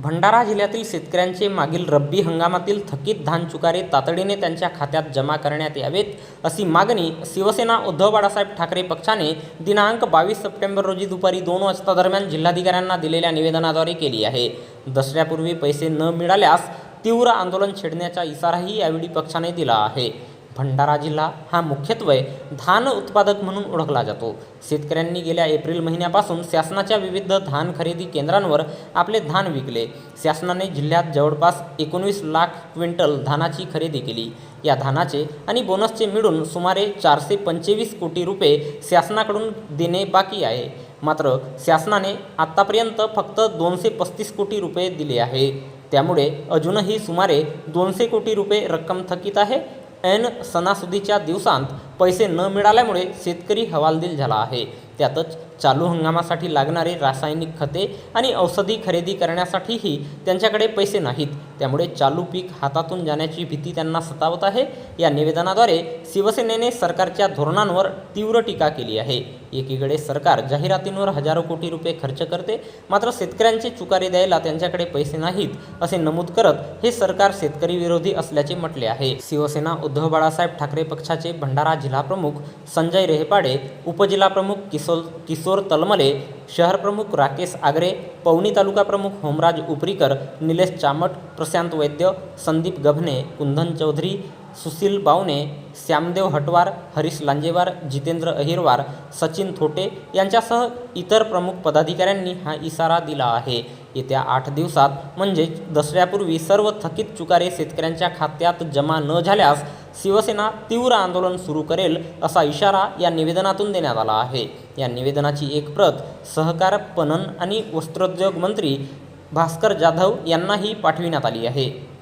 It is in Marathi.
भंडारा जिल्ह्यातील शेतकऱ्यांचे मागील रब्बी हंगामातील थकीत धान चुकारे तातडीने त्यांच्या खात्यात जमा करण्यात यावेत अशी मागणी शिवसेना उद्धव बाळासाहेब ठाकरे पक्षाने दिनांक बावीस सप्टेंबर रोजी दुपारी दोन वाजता दरम्यान जिल्हाधिकाऱ्यांना दिलेल्या निवेदनाद्वारे केली आहे. दसऱ्यापूर्वी पैसे न मिळाल्यास तीव्र आंदोलन छेडण्याचा इशाराही यावेळी पक्षाने दिला आहे. भंडारा जिल्हा हा मुख्यत्वे धान उत्पादक म्हणून ओळखला जातो. शेतकऱ्यांनी गेल्या एप्रिल महिन्यापासून शासनाच्या विविध धान खरेदी केंद्रांवर आपले धान विकले. शासनाने जिल्ह्यात जवळपास एकोणवीस लाख क्विंटल धानाची खरेदी केली. या धानाचे आणि बोनसचे मिळून सुमारे चारशे पंचवीस कोटी रुपये शासनाकडून देणे बाकी आहे. मात्र शासनाने आत्तापर्यंत फक्त दोनशे पस्तीस कोटी रुपये दिले आहे. त्यामुळे अजूनही सुमारे दोनशे कोटी रुपये रक्कम थकीत आहे. ऐन सणासुदीच्या दिवसांत पैसे न मिळाल्यामुळे शेतकरी हवालदिल झाला आहे. त्यातच चालू हंगामासाठी लागणारी रासायनिक खते आणि औषधी खरेदी करण्यासाठीही त्यांच्याकडे पैसे नाहीत. त्यामुळे चालू पीक हातातून जाण्याची भीती त्यांना सतावत आहे. या निवेदनाद्वारे शिवसेनेने सरकारच्या धोरणांवर तीव्र टीका केली आहे. एकीकडे सरकार जाहिरातींवर हजारो कोटी रुपये खर्च करते मात्र शेतकऱ्यांचे चुकारे द्यायला त्यांच्याकडे पैसे नाहीत असे नमूद करत हे सरकार शेतकरी विरोधी असल्याचे म्हटले आहे. शिवसेना उद्धव बाळासाहेब ठाकरे पक्षाचे भंडारा जिल्हाप्रमुख संजय रेहपाडे उपजिल्हाप्रमुख किशोर किशोर तलमले शहरप्रमुख राकेश आगरे पवनी तालुका प्रमुख होमराज उपरीकर निलेश चामट प्रशांत वैद्य संदीप गभने कुंदन चौधरी सुशील बावने श्यामदेव हटवार हरीश लांजेवार जितेंद्र अहिरवार सचिन थोटे यांच्यासह इतर प्रमुख पदाधिकाऱ्यांनी हा इशारा दिला आहे. येत्या आठ दिवसात म्हणजेच दसऱ्यापूर्वी सर्व थकीत चुकारे शेतकऱ्यांच्या खात्यात जमा न झाल्यास शिवसेना तीव्र आंदोलन सुरू करेल असा इशारा या निवेदनातून देण्यात आला आहे. या निवेदनाची एक प्रत सहकार पणन आणि वस्त्रोद्योग मंत्री भास्कर जाधव यांनाही पाठविण्यात आली आहे.